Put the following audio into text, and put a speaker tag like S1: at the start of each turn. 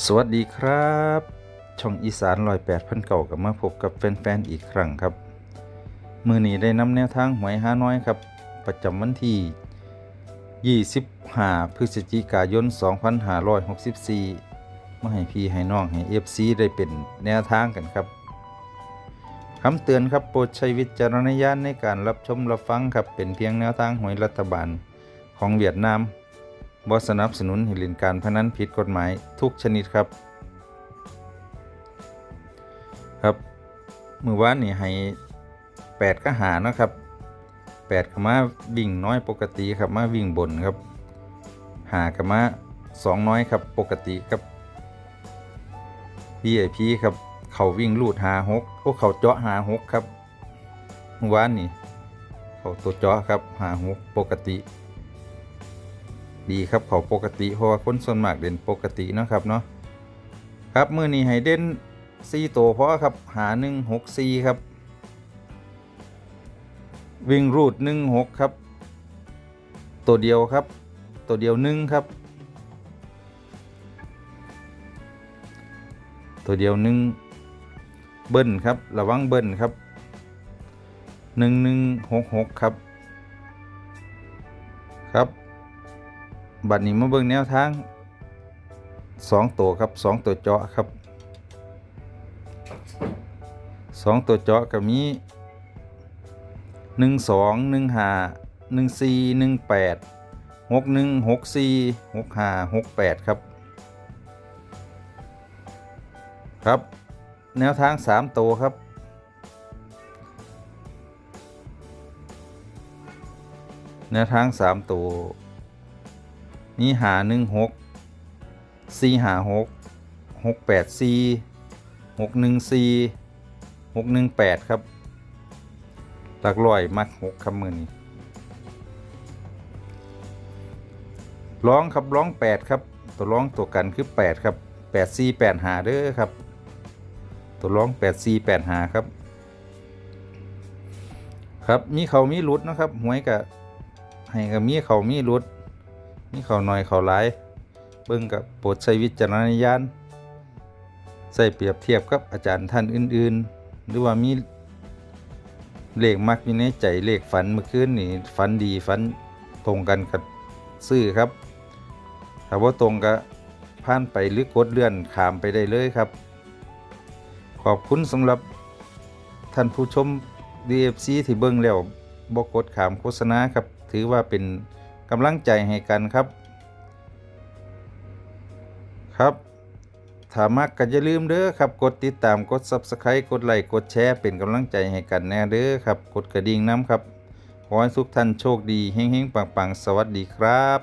S1: สวัสดีครับ ช่องอีสานลอยแปดพันเก่ากับมาพบกับแฟนๆอีกครั้งครับ มือนี้ได้นำแนวทางหวยห้าน้อยครับ ประจำวันที่ 25 พฤศจิกายน 2564 มาให้พี่ให้น้องให้ FC ได้เป็นแนวทางกันครับคำเตือนครับโปรดใช้วิจารณญาณในการรับชมรับฟังครับเป็นเพียงแนวทางหวยรัฐบาลของเวียดนาม บ่สนับสนุนให้เล่นการพนันผิดกฎหมายทุกชนิดครับ ครับมือวานนี่ให้แปดก็หานะครับแปดก็มาวิ่งน้อยปกติครับมาวิ่งบนครับหาก็มาสองน้อยครับปกติครับ VIP ครับเขาวิ่งลูดหาหกโอ้เขาเจาะหาหกครับมือวานนี่เขาตัวเจาะครับหาหกปกติ ดีครับเขาปกติเพราะว่าคนส่วนมากเด่นปกติเนาะครับเนาะครับมือนี้ให้เด่นสี่ตัวเพราะครับหาหนึ่งหกสี่ครับ วิ่งรูดหนึ่งหกครับ ตัวเดียวครับ ตัวเดียวหนึ่งครับ ตัวเดียวหนึ่งเบิ้ลครับระวังเบิ้ลครับหนึ่งหนึ่งหกหกครับครับ บัดนี้มาเบิ่งแนวทางสองตัวครับสองตัวเจาะครับสองตัวเจาะก็มีหนึ่งสองหนึ่งห้าหนึ่งสี่หนึ่งแปดหกหนึ่งหกสี่หกห้าหกแปดครับ ครับ แนวทางสามตัวครับแนวทางสามตัว มีหาหนึ่งหกสี่หาหกหกแปดสี่หกหนึ่งสี่หกหนึ่งแปดครับ หลักร้อยมักหกคำมือนี้ร้องครับร้องแปดครับ ตัวร้องตัวกันคือแปดครับแปดสี่แปดหาเด้อครับ ตัวร้องแปดสี่แปดหาครับ ครับมีเขามีรุดนะครับหวยกับให้กับมีเขามีรุด มีเขาหน่อยเขาหลายเบิ่งกับโปรดใช้วิจารณญาณใส่เปรียบเทียบกับอาจารย์ท่านอื่น ๆ หรือว่ามีเลขมักอยู่ในใจเลขฝันเมื่อคืนนี่ฝันดีฝันตรงกันกับซื้อครับถ้าว่าตรงก็ผ่านไปหรือกดเลื่อนขามไปได้เลยครับ ขอบคุณสำหรับท่านผู้ชม DFC ที่เบิ่งแล้วบอกกดขามโฆษณาครับ ถือว่าเป็น กำลังใจให้กันครับ ครับถ้ามักก็อย่าลืมเด้อครับ กดติดตามกด Subscribe กดไลค์กดแชร์เป็นกำลังใจให้กันแน่เด้อครับ กดกระดิ่งน้ำครับ ขอให้ทุกท่านโชคดีเฮงๆปังๆ สวัสดีครับ